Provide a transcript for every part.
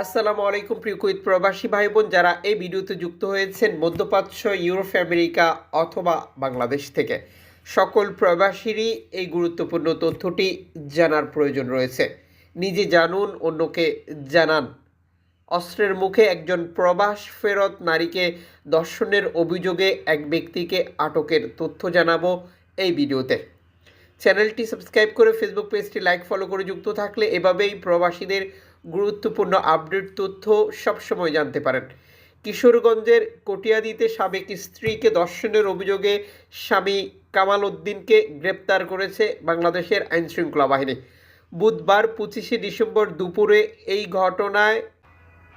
আসসালামু আলাইকুম প্রিয় কুইত প্রবাসী ভাই বোন যারা এই ভিডিওতে যুক্ত হয়েছেন মধ্যপ্রাচ্য, ইউরোপ, আমেরিকা অথবা বাংলাদেশ থেকে। সকল প্রবাসীরই এই গুরুত্বপূর্ণ তথ্যটি জানার প্রয়োজন রয়েছে। নিজে জানুন, অন্যকে জানান। অস্ত্রের মুখে একজন প্রবাস ফেরত নারীকে দর্শনের অভিযোগে এক ব্যক্তিকে আটকের তথ্য জানাব এই ভিডিওতে। চ্যানেলটি সাবস্ক্রাইব করে ফেসবুক পেজটি লাইক, ফলো করে যুক্ত থাকলে এভাবেই প্রবাসীদের গুরুত্বপূর্ণ আপডেট তথ্য সবসময় জানতে পারেন। কিশোরগঞ্জের কটিয়াদিতে সাবেক স্ত্রীকে দর্শনের অভিযোগে স্বামী কামাল উদ্দিনকে গ্রেপ্তার করেছে বাংলাদেশের আইনশৃঙ্খলা বাহিনী। বুধবার পঁচিশে ডিসেম্বর দুপুরে এই ঘটনায়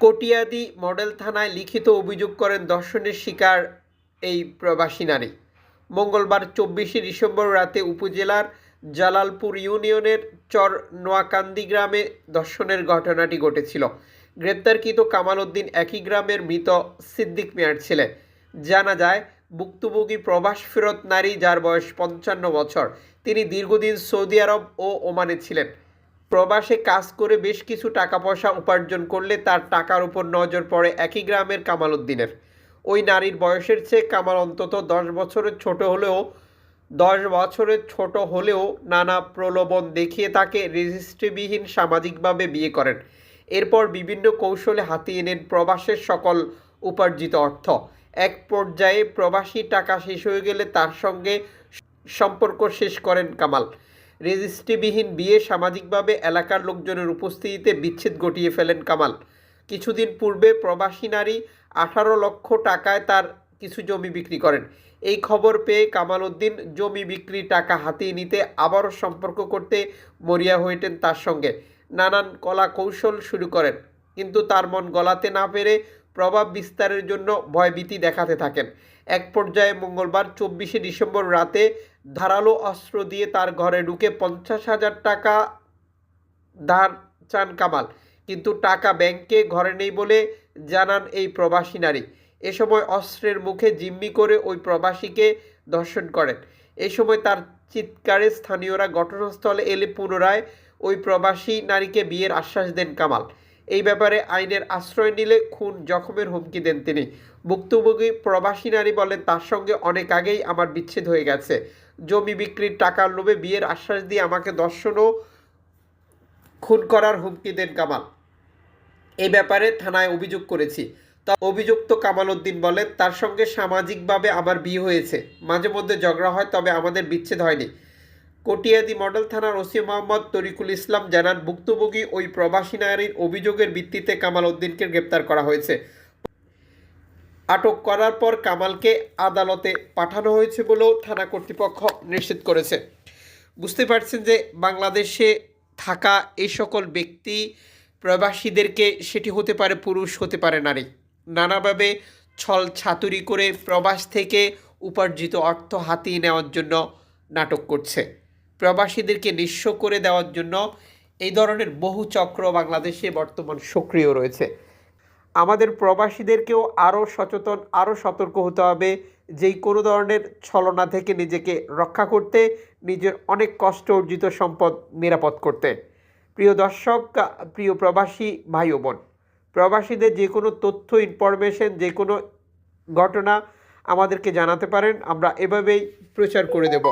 কটিয়াদি মডেল থানায় লিখিত অভিযোগ করেন দর্শনের শিকার এই প্রবাসী নারী। মঙ্গলবার চব্বিশে ডিসেম্বর রাতে উপজেলার জালালপুর ইউনিয়নের চর নোয়াকান্দি গ্রামে দর্শনের ঘটনাটি ঘটেছিল। গ্রেপ্তারকৃত কামাল উদ্দিন একই গ্রামের মৃত সিদ্দিক মিয়ার ছেলে। জানা যায়, ভুক্তভোগী প্রবাস ফেরত নারী যার বয়স পঞ্চান্ন বছর। তিনি দীর্ঘদিন সৌদি আরব ও ওমানে ছিলেন। প্রবাসে কাজ করে বেশ কিছু টাকা পয়সা উপার্জন করলে তার টাকার উপর নজর পড়ে একই গ্রামের কামাল উদ্দিনের। ওই নারীর বয়সের চেয়ে কামাল অন্তত দশ বছরের ছোট হলেও দশ বছরের ছোট হলেও নানা প্রলোভন দেখিয়ে তাকে রেজিস্ট্রিবিহীন সামাজিকভাবে বিয়ে করেন। এরপর বিভিন্ন কৌশলে হাতিয়ে নেন প্রবাসের সকল উপার্জিত অর্থ। এক পর্যায়ে প্রবাসী টাকা শেষ হয়ে গেলে তার সঙ্গে সম্পর্ক শেষ করেন কামাল। রেজিস্ট্রিবিহীন বিয়ে সামাজিকভাবে এলাকার লোকজনের উপস্থিতিতে বিচ্ছেদ ঘটিয়ে ফেলেন কামাল। কিছুদিন পূর্বে প্রবাসী নারী আঠারো লক্ষ টাকায় তার কিছু জমি বিক্রি করেন। এই খবর পেয়ে কামাল উদ্দিন জমি বিক্রি টাকা হাতিয়ে নিতে আবারও সম্পর্ক করতে মরিয়া হয়েছেন তার সঙ্গে। নানান কলা কৌশল শুরু করেন, কিন্তু তার মন গলাতে না পেরে প্রভাব বিস্তারের জন্য ভয়ভীতি দেখাতে থাকেন। এক পর্যায়ে মঙ্গলবার চব্বিশে ডিসেম্বর রাতে ধারালো অস্ত্র দিয়ে তার ঘরে ঢুকে পঞ্চাশ হাজার টাকা ধার চান কামাল, কিন্তু টাকা ব্যাংকে ঘরে নেই বলে জানান এই প্রবাসী নারী। এ সময় অস্ত্রের মুখে জিম্মি করে ওই প্রবাসীকে দর্শন করেন। এ সময় তার চিৎকারে স্থানীয়রা ঘটনাস্থলে এলে পুনরায় ওই প্রবাসী নারীকে বিয়ের আশ্বাস দেন কামাল। এই ব্যাপারে আইনের আশ্রয় নিলে খুন জখমের হুমকি দেন তিনি। ভুক্তভোগী প্রবাসী নারী বলেন, তার সঙ্গে অনেক আগেই আমার বিচ্ছেদ হয়ে গেছে। জমি বিক্রির টাকার লোভে বিয়ের আশ্বাস দিয়ে আমাকে দর্শনও খুন করার হুমকি দেন কামাল। এই ব্যাপারে থানায় অভিযোগ করেছি। তা অভিযুক্ত কামাল উদ্দিন বলেন তার সঙ্গে সামাজিকভাবে আমার বিয়ে হয়েছে। মাঝে মধ্যে ঝগড়া হয়, তবে আমাদের বিচ্ছেদ হয়নি। কটিয়াদি মডেল থানার ওসি মোহাম্মদ তরিকুল ইসলাম জানান, ভুক্তভোগী ওই প্রবাসী নারীর অভিযোগের ভিত্তিতে কামাল উদ্দিনকে গ্রেপ্তার করা হয়েছে। আটক করার পর কামালকে আদালতে পাঠানো হয়েছে বলেও থানা কর্তৃপক্ষ নিশ্চিত করেছে। বুঝতে পারছেন যে বাংলাদেশে থাকা এই সকল ব্যক্তি প্রবাসীদেরকে সেটি হতে পারে, পুরুষ হতে পারে নারী। নানাভাবে ছল ছাতুরি করে প্রবাস থেকে উপার্জিত অর্থ হাতিয়ে নেওয়ার জন্য নাটক করছে। প্রবাসীদেরকে নিঃস্ব করে দেওয়ার জন্য এই ধরনের বহু চক্র বাংলাদেশে বর্তমান সক্রিয় রয়েছে। আমাদের প্রবাসীদেরকেও আরও সচেতন, আরও সতর্ক হতে হবে। যেই কোনো ধরনের ছলনা থেকে নিজেকে রক্ষা করতে, নিজের অনেক কষ্ট, অর্জিত সম্পদ নিরাপদ করতে। প্রিয় দর্শক, প্রিয় প্রবাসী, ভাই বোন প্রবাসীদের যে কোনো তথ্য ইনফরমেশন যে কোনো ঘটনা আমাদেরকে জানাতে পারেন। আমরা এভাবেই প্রচার করে দেব।